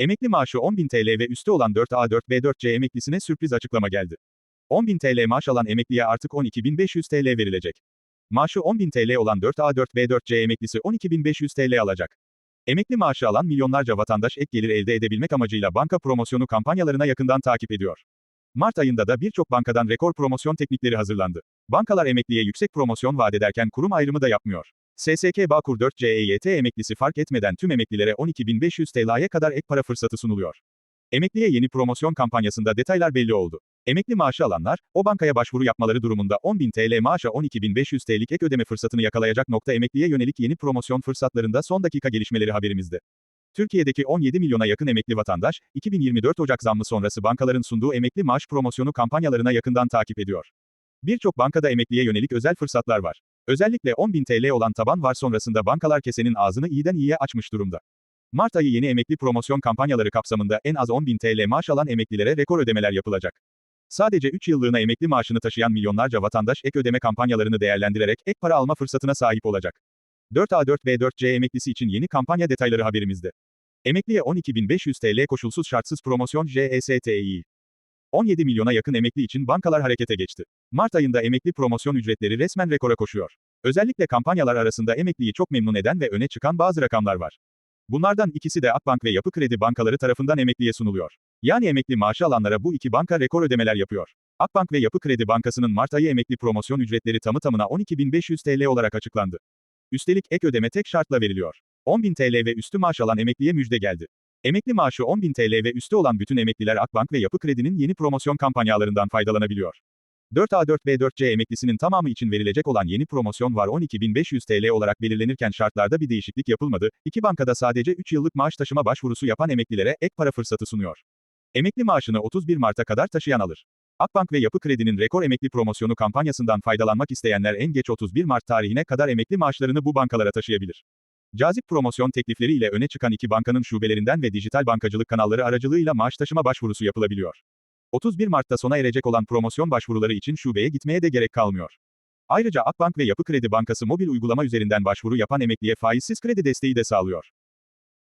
Emekli maaşı 10.000 TL ve üstü olan 4A4B4C emeklisine sürpriz açıklama geldi. 10.000 TL maaş alan emekliye artık 12.500 TL verilecek. Maaşı 10.000 TL olan 4A4B4C emeklisi 12.500 TL alacak. Emekli maaşı alan milyonlarca vatandaş ek gelir elde edebilmek amacıyla banka promosyonu kampanyalarına yakından takip ediyor. Mart ayında da birçok bankadan rekor promosyon teknikleri hazırlandı. Bankalar emekliye yüksek promosyon vaat ederken kurum ayrımı da yapmıyor. SSK Bağkur 4C EYT emeklisi fark etmeden tüm emeklilere 12.500 TL'ye kadar ek para fırsatı sunuluyor. Emekliye yeni promosyon kampanyasında detaylar belli oldu. Emekli maaşı alanlar, o bankaya başvuru yapmaları durumunda 10.000 TL maaşa 12.500 TL'lik ek ödeme fırsatını yakalayacak nokta emekliye yönelik yeni promosyon fırsatlarında son dakika gelişmeleri haberimizde. Türkiye'deki 17 milyona yakın emekli vatandaş, 2024 Ocak zammı sonrası bankaların sunduğu emekli maaş promosyonu kampanyalarına yakından takip ediyor. Birçok bankada emekliye yönelik özel fırsatlar var. Özellikle 10.000 TL olan taban var sonrasında bankalar kesenin ağzını iyiden iyiye açmış durumda. Mart ayı yeni emekli promosyon kampanyaları kapsamında en az 10.000 TL maaş alan emeklilere rekor ödemeler yapılacak. Sadece 3 yıllığına emekli maaşını taşıyan milyonlarca vatandaş ek ödeme kampanyalarını değerlendirerek ek para alma fırsatına sahip olacak. 4A4B4C emeklisi için yeni kampanya detayları haberimizde. Emekliye 12.500 TL koşulsuz şartsız promosyon JESTİ. 17 milyona yakın emekli için bankalar harekete geçti. Mart ayında emekli promosyon ücretleri resmen rekora koşuyor. Özellikle kampanyalar arasında emekliyi çok memnun eden ve öne çıkan bazı rakamlar var. Bunlardan ikisi de Akbank ve Yapı Kredi bankaları tarafından emekliye sunuluyor. Yani emekli maaşı alanlara bu iki banka rekor ödemeler yapıyor. Akbank ve Yapı Kredi Bankası'nın Mart ayı emekli promosyon ücretleri tamı tamına 12.500 TL olarak açıklandı. Üstelik ek ödeme tek şartla veriliyor. 10.000 TL ve üstü maaş alan emekliye müjde geldi. Emekli maaşı 10.000 TL ve üstü olan bütün emekliler Akbank ve Yapı Kredi'nin yeni promosyon kampanyalarından faydalanabiliyor. 4A4B4C emeklisinin tamamı için verilecek olan yeni promosyon var 12.500 TL olarak belirlenirken şartlarda bir değişiklik yapılmadı, iki bankada sadece 3 yıllık maaş taşıma başvurusu yapan emeklilere ek para fırsatı sunuyor. Emekli maaşını 31 Mart'a kadar taşıyan alır. Akbank ve Yapı Kredi'nin rekor emekli promosyonu kampanyasından faydalanmak isteyenler en geç 31 Mart tarihine kadar emekli maaşlarını bu bankalara taşıyabilir. Cazip promosyon teklifleri ile öne çıkan iki bankanın şubelerinden ve dijital bankacılık kanalları aracılığıyla maaş taşıma başvurusu yapılabiliyor. 31 Mart'ta sona erecek olan promosyon başvuruları için şubeye gitmeye de gerek kalmıyor. Ayrıca Akbank ve Yapı Kredi Bankası mobil uygulama üzerinden başvuru yapan emekliye faizsiz kredi desteği de sağlıyor.